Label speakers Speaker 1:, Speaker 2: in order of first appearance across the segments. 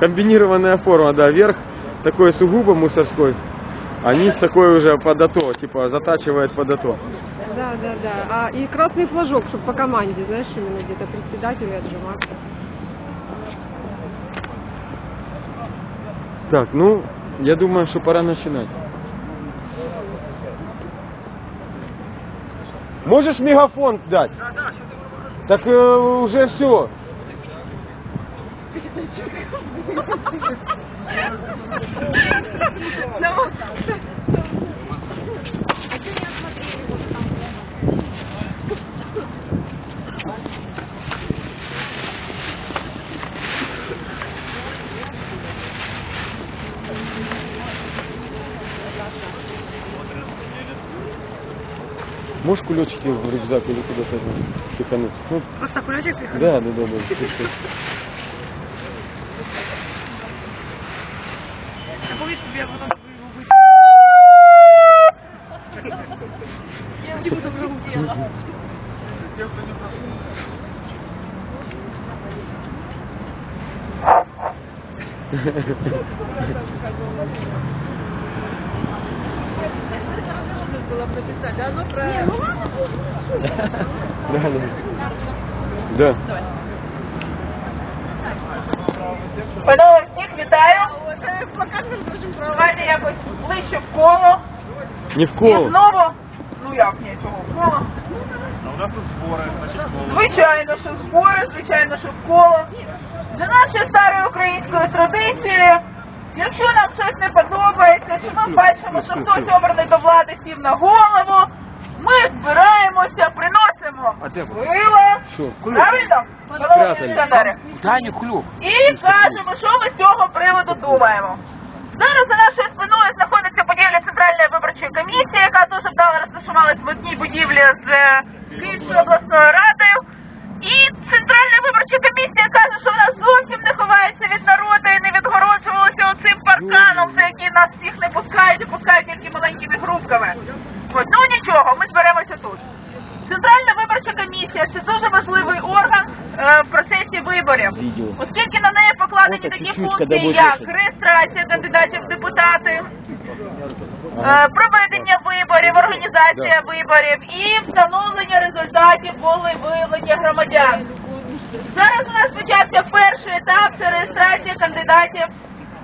Speaker 1: Комбинированная форма, да, верх такой сугубо мусорской, а низ такой уже под АТО, типа затачивает под АТО.
Speaker 2: Да, да, да. А, и красный флажок, чтобы по команде, знаешь, именно где-то председатель отжиматься.
Speaker 1: Так, ну, я думаю, что пора начинать. Можешь мегафон дать? Так э, уже все. Можешь кулечки в рюкзак или куда-то пихануть? Ну,
Speaker 2: Просто кулечек
Speaker 1: да, да, да, да. Чуть-чуть.
Speaker 2: было бы написать, да, ну про...
Speaker 1: Да, да. Да.
Speaker 3: Панове, всіх вітаю. Давайте якось ближче в коло.
Speaker 1: Не в
Speaker 3: І знову, ну як ні, чого в коло.
Speaker 4: У нас тут збори, значить, коло.
Speaker 3: Звичайно, що збори, звичайно, що в коло. За нашою старою українською традицією, якщо нам щось не подобається, чи ми бачимо, що хтось обраний до влади сів на голову, ми збираємося, приносимо
Speaker 1: А де ви?
Speaker 3: пиво,
Speaker 1: Що?
Speaker 3: правильно? Шановні
Speaker 1: Спрятали.
Speaker 3: І кажемо, що ми з цього приводу думаємо. Зараз за нашою спиною знаходиться будівля Центральної виборчої комісії, яка дуже вдало розташувалась в одній будівлі з е, Київською обласною радою. І Центральна виборча комісія каже, що вона зовсім не ховається від народу і не відгороджувалася оцим парканом, за який нас всіх не пускають і пускають тільки маленькими групками. От, ну нічого, ми зберемося тут. Центральна виборча комісія це дуже важливий орган е, в процесі виборів, оскільки на неї покладені такі функції, як реєстрація кандидатів в депутати, е, проведення виборів, організація виборів і встановлення результатів волевиявлення громадян. Зараз у нас почався перший етап це реєстрація кандидатів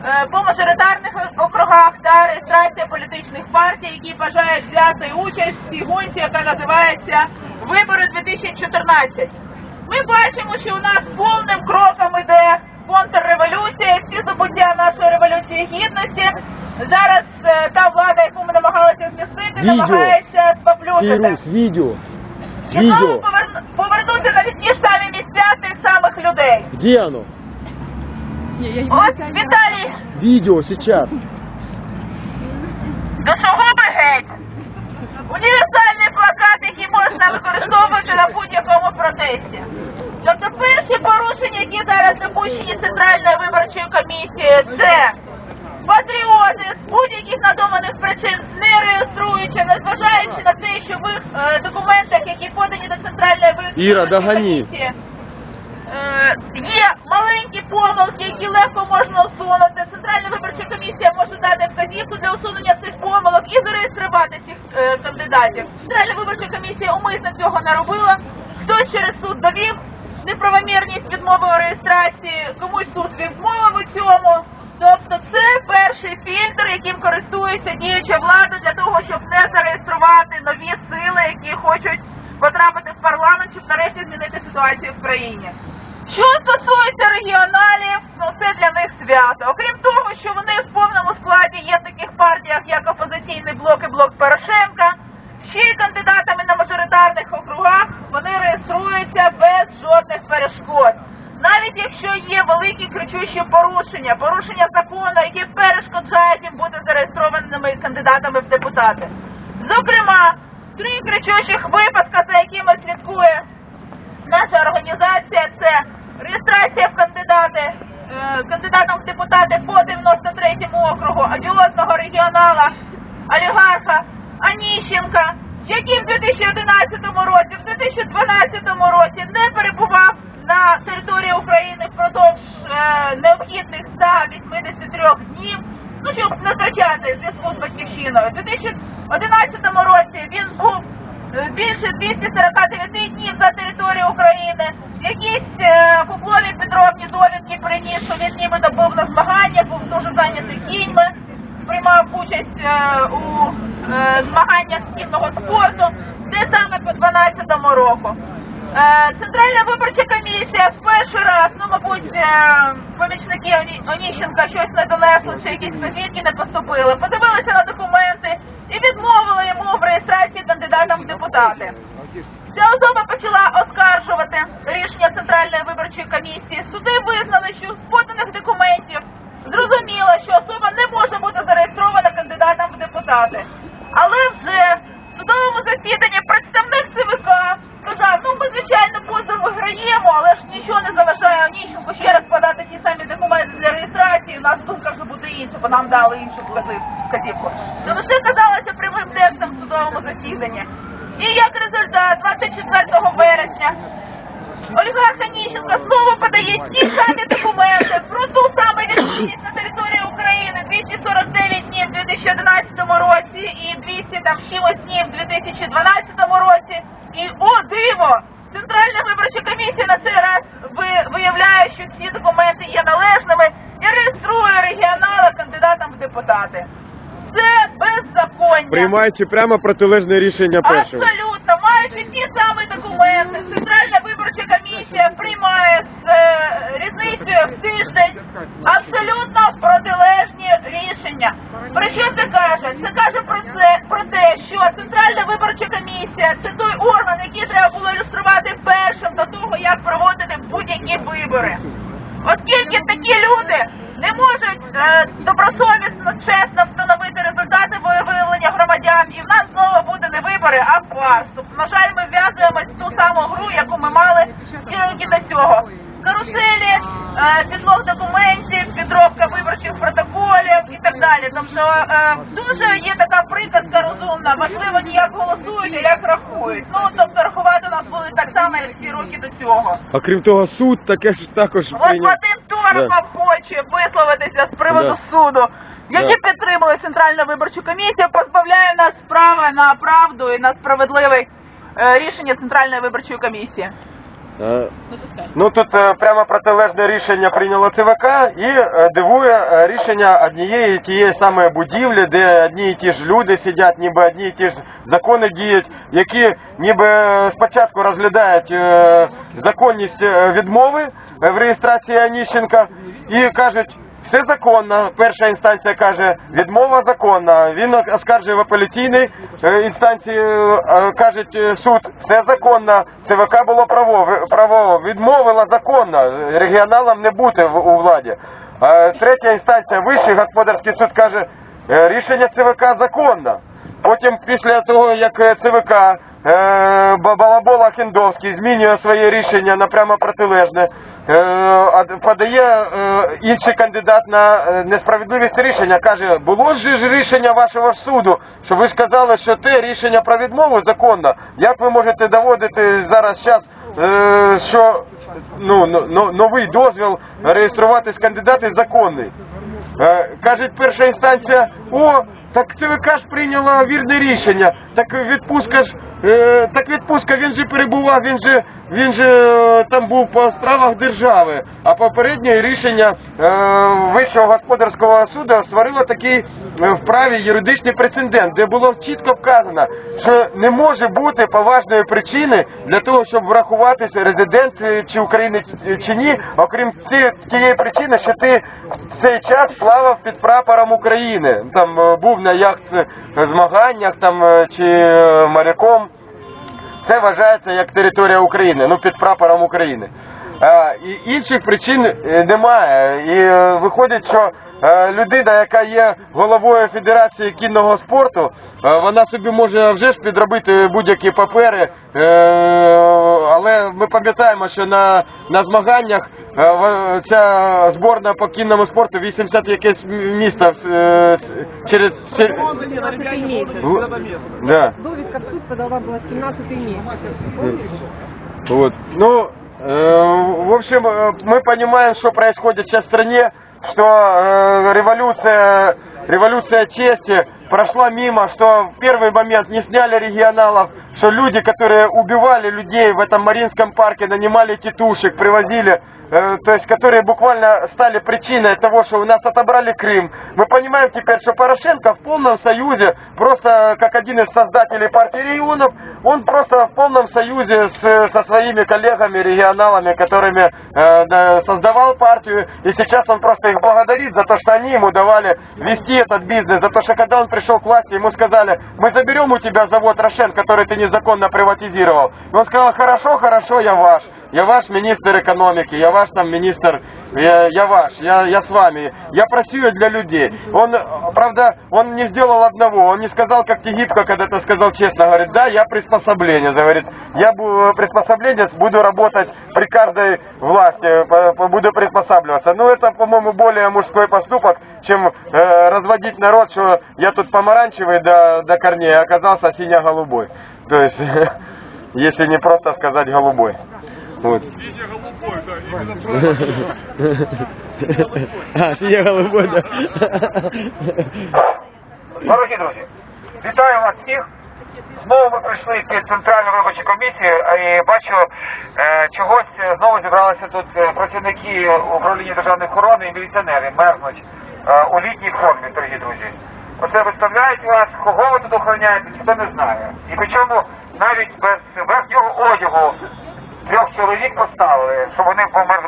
Speaker 3: е, по мажоритарних округах та реєстрація політичних партій, які бажають взяти участь в цій гонці, яка називається Вибори 2014. Ми бачимо, що у нас повним кроком іде контрреволюція, всі забуття нашої революції гідності. Зараз е, та влада, яку ми намагалися змістити,
Speaker 1: Відео.
Speaker 3: намагається споплюжити.
Speaker 1: Вирус, видео.
Speaker 3: І знову поверну- повернути на ті ж самі місця тих самих людей.
Speaker 1: Где оно?
Speaker 3: Ось Віталій,
Speaker 1: Видео сейчас.
Speaker 3: душогуби геть. Універсальний плакат, який можна використовувати на будь-якому протесті. Тобто перші які зараз допущені Центральною виборчою комісією, це патріоти з будь-яких надуманих причин не реєструючи, незважаючи на те, що в їх е, документах, які подані до Центральної виборчої
Speaker 1: Іра,
Speaker 3: комісії, Е, Є маленькі помилки, які легко можна усунути. Центральна виборча комісія може дати вказівку для усунення цих помилок і зареєструвати цих е, кандидатів. Центральна виборча комісія умисно цього не робила. Хтось через суд довів неправомірність відмови у реєстрації, комусь суд відмовив у цьому. Тобто це перший фільтр, яким користується діюча влада для того, щоб не зареєструвати нові сили, які хочуть потрапити в парламент, щоб нарешті змінити ситуацію в країні. Що стосується регіоналів, ну це для них свято. Окрім того, що вони в повному складі є в таких партіях, як опозиційний блок і блок Порошенка, ще й кандидатами на мажоритарних округах вони реєструються без жодних перешкод. Навіть якщо є великі кричущі порушення, порушення закону, які перешкоджають їм бути зареєстрованими кандидатами в депутати. Зокрема, три кричущих випадка, за якими слідкує наша організація це реєстрація в кандидати, е, кандидатом в депутати по 93-му округу одіозного регіонала олігарха Аніщенка, який в 2011 році, в 2012 році не перебував на території України впродовж необхідних 183 днів, ну щоб не зв'язку з батьківщиною. У 2011 році він був е, більше 249 днів за територію України. Якісь е, фуфлові підробні довідки приніс, що він нібито був на змаганнях, був дуже зайнятий кіньми, приймав участь е, у змаганнях з спорту, де саме по 12 року. Е, Центральна виборча комісія в перший раз, ну мабуть, е, помічники Оніщенка щось не донесли, чи якісь вказівки не поступили. Подивилися на документи і відмовили йому в реєстрації кандидатом в депутати. Ця особа почала оскаржувати рішення Центральної виборчої комісії. Суди визнали, що з поданих документів зрозуміло, що особа не може бути зареєстрована кандидатом в депутати. Але вже в судовому засіданні представник ЦВК сказав, ну ми звичайно позов але ж нічого не заважає Оніщенку ще раз подати ті самі документи для реєстрації. У нас думка вже буде інша, бо нам дали іншу вказівку. Тому все казалося прямим текстом в судовому засіданні. І як результат, 24 вересня Ольга Ханіщенко знову подає ті самі документи про ту саму відсутність на території України 249 днів в 2011 році і 200 там чимось днів в 2012 році. І о диво! Комісія на цей раз ви- виявляє, що ці документи є належними і реєструє регіонала кандидатом в депутати. Це беззаконня.
Speaker 1: Приймаючи прямо протилежне рішення першого.
Speaker 3: Абсолютно, маючи ті самі документи, Центральна виборча комісія приймає з е, різницею абсолютно протилежні рішення. Про що це каже? Це каже про це про те, що Центральна виборча комісія це той орган, який треба було ілюструвати першим до того, як проводити будь-які вибори. Оскільки такі люди не можуть е, добросовісно, чесно встановити результати виявлення громадян, і в нас знову буде не вибори, а фарс. Тобто, на жаль, ми вв'язуємось в ту саму гру, яку ми мали тільки до цього. Каруселі, підлог документів, підробка виборчих протоколів і так далі. Тобто е, дуже є така приказка розумна, важливо не як голосують, а як рахують. Ну тобто рахувати нас будуть так само, як всі роки до цього.
Speaker 1: А крім того, суд таке ж також
Speaker 3: От
Speaker 1: прийняв.
Speaker 3: Вадим хоче висловитися з приводу
Speaker 1: Да.
Speaker 3: суду, які
Speaker 1: Да.
Speaker 3: підтримали Центральну виборчу комісію, позбавляє нас права на правду і на справедливе е, рішення Центральної виборчої комісії.
Speaker 1: Е, Ну тут е, прямо протилежне рішення прийняло ЦВК і е, дивує рішення однієї і тієї самої будівлі, де одні і ті ж люди сидять, ніби одні і ті ж закони діють, які ніби спочатку розглядають законність відмови в реєстрації Аніщенка і кажуть. Все законно. Перша інстанція каже, відмова законна. Він оскаржує в апеляційній е, інстанції, е, кажуть е, суд, все законно. ЦВК було право, відмовила законно. Регіоналам не бути у владі. Е, Третя інстанція, вищий господарський суд каже, рішення ЦВК законно. Потім після того, як ЦВК Балабола Хіндовський змінює своє рішення на прямо протилежне, е, подає е, інший кандидат на е, несправедливість рішення, каже, було ж рішення вашого суду, що ви сказали, що те рішення про відмову законно. Як ви можете доводити зараз час, е, що ну, ну, ну, новий дозвіл реєструватись кандидати законний? Е, Кажуть, перша інстанція, о, так ЦВК ж прийняла вірне рішення. Так відпустка ж, е, так відпустка, він же перебував, він же, він же е, там був по справах держави. А попереднє рішення е, Вищого господарського суду створило такий е, в праві юридичний прецедент, де було чітко вказано, що не може бути поважної причини для того, щоб врахуватися резидент е, чи українець е, чи ні, окрім тієї причини, що ти в цей час плавав під прапором України. Там е, був на яхт е, змаганнях там е, чи е, моряком. Це вважається як територія України, ну під прапором України. І інших причин е, немає. І виходить, що людина, яка є головою Федерації кінного спорту, е, вона собі може вже ж підробити будь-які папери. е, але ми пам'ятаємо, що на, на змаганнях е, в- ця зборна по кінному спорту 80 якесь місто е, через. через
Speaker 2: 17 месяц.
Speaker 1: в- да.
Speaker 2: Довідка в суд подала была 17 месяц. Помнишь?
Speaker 1: Вот. Ну, Э, В общем, э, мы понимаем, что происходит сейчас в стране, что э, революция, революция чести прошла мимо, что в первый момент не сняли регионалов, что люди, которые убивали людей в этом Маринском парке, нанимали тетушек, привозили, э, то есть которые буквально стали причиной того, что у нас отобрали Крым. Мы понимаем теперь, что Порошенко в полном союзе, просто как один из создателей партии регионов, он просто в полном союзе с, со своими коллегами, регионалами, которыми э, да, создавал партию, и сейчас он просто их благодарит за то, что они ему давали вести этот бизнес, за то, что когда он пришел к власти, ему сказали, мы заберем у тебя завод Рошен, который ты незаконно приватизировал. И он сказал, хорошо, хорошо, я ваш. Я ваш министр экономики, я ваш там министр, я, я ваш, я, я с вами. Я просю для людей. Он, правда, он не сделал одного, он не сказал, как Тегибко когда-то сказал честно, говорит, да, я приспособление, говорит, я приспособленец, буду работать при каждой власти, буду приспосабливаться. Ну, это, по-моему, более мужской поступок, чем э, разводить народ, что я тут помаранчевый до, до корней, а оказался синя-голубой. То есть, если не просто сказать голубой. Вот.
Speaker 4: Синя голубой, да, именно
Speaker 1: А, синя голубой, да.
Speaker 5: Дорогі друзі, вітаю вас всіх. Знову ми прийшли під центральну виборчу комісію і бачу, е, чогось е, знову зібралися тут е, працівники управління державної охорони і міліціонери мерзнуть е, у літній формі, дорогі друзі. Оце виставляють вас, кого ви тут охороняєте, ніхто не знає. І причому навіть без верхнього одягу трьох чоловік поставили, щоб вони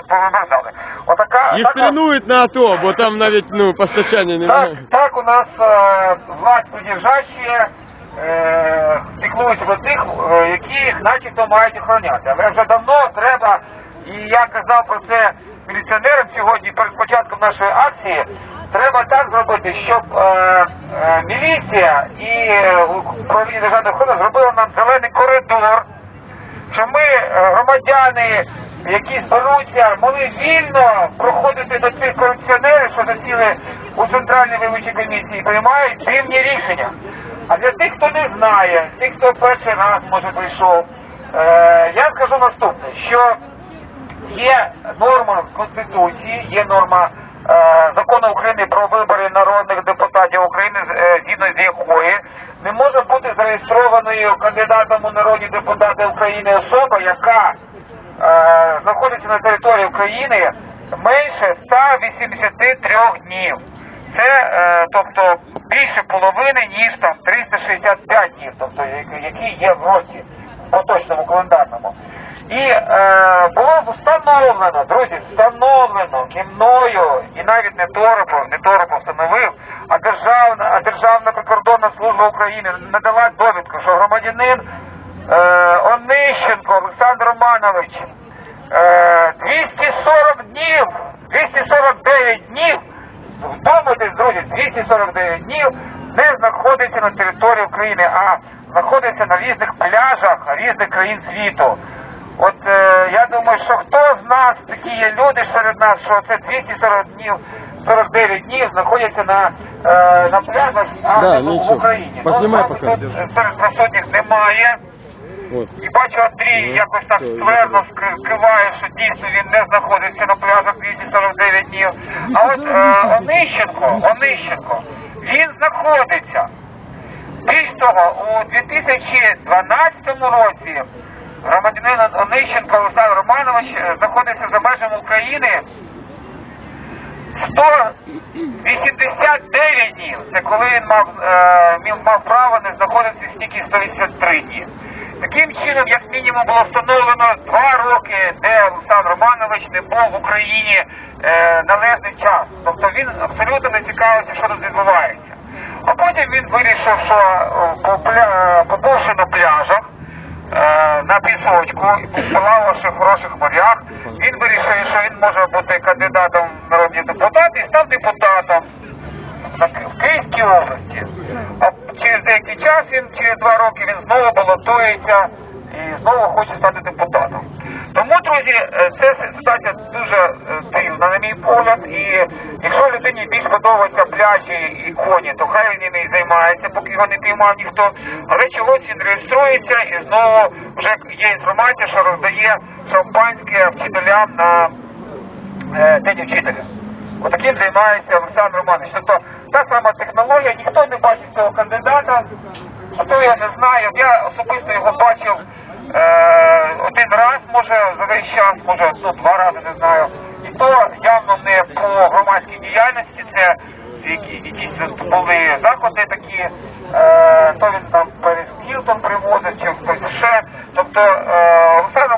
Speaker 5: повимерзали. Отака
Speaker 1: Їх тренують на АТО, бо там навіть ну, постачання немає.
Speaker 5: так у нас е, власть придержащие е, піклуються про тих, е, яких начебто мають охороняти. Але вже давно треба, і я казав про це міліціонерам сьогодні перед початком нашої акції, треба так зробити, щоб е, е, міліція і е, управління державної охорони зробили нам зелений коридор, що ми, е, громадяни, які зберуться, могли вільно проходити до цих корупціонерів, що засіли у центральній виборчій комісії, приймають дивні рішення. А для тих, хто не знає, тих, хто перший раз може прийшов, е, я скажу наступне, що є норма в Конституції, є норма е, закону України про вибори народних депутатів України, е, згідно з якої не може бути зареєстрованою кандидатом у народні депутати України особа, яка е, знаходиться на території України менше 183 днів. Це е, тобто більше половини, ніж там 365 днів, тобто які- є в році поточному календарному. І е, було встановлено, друзі, встановлено і мною, і навіть не Торопов, не Торопов встановив, а Державна, а Державна прикордонна служба України надала довідку, що громадянин е, Онищенко Олександр Романович е, 240 днів, 249 днів, вдумайтесь, друзі, 249 днів не знаходиться на території України, а знаходиться на різних пляжах різних країн світу. От е, я думаю, що хто з нас такі є люди серед нас, що це 240 днів, 49 днів знаходяться на, е, на пляжах а,
Speaker 1: Да,
Speaker 5: в,
Speaker 1: нічого.
Speaker 5: Україні.
Speaker 1: Познімай
Speaker 5: ну,
Speaker 1: поки.
Speaker 5: тут серед присутніх немає.
Speaker 1: От.
Speaker 5: І бачу, Андрій якось так ствердно ски- скриває, що дійсно він не знаходиться на пляжах 249 днів. А от е, Онищенко, Онищенко, він знаходиться. Більш того, у 2012 році громадянин Онищенко Олександр Романович е, знаходиться за межами України 189 днів. Це коли він мав, е, він мав право не знаходитися стільки 183 дні. Таким чином, як мінімум, було встановлено два роки, де Олександр Романович не був в Україні е, належний час. Тобто він абсолютно не цікавився, що тут відбувається. А потім він вирішив, що побувши на пляжах, на пісочку, плававши в хороших морях, він вирішив, що він може бути кандидатом в народні депутати і став депутатом в Київській області. А через деякий час він через два роки він знову балотується і знову хоче стати депутатом. Тому, друзі, е, це ситуація дуже е, на мій погляд, і якщо людині більш подобаються пляжі і коні, то хай він і займається, поки його не піймав ніхто. Але чогось він реєструється і знову вже є інформація, що роздає шампанське вчителям на е, День вчителя. Отаким займається Олександр Романович. Тобто та сама технологія, ніхто не бачить цього кандидата, а то я не знаю. Я особисто його бачив е, один раз, може за весь час, може ну, два рази не знаю. І то явно не по громадській діяльності, це які, якісь були заходи такі, е, то він там перед Кілтон привозить чи хтось ще. Тобто е, Олександр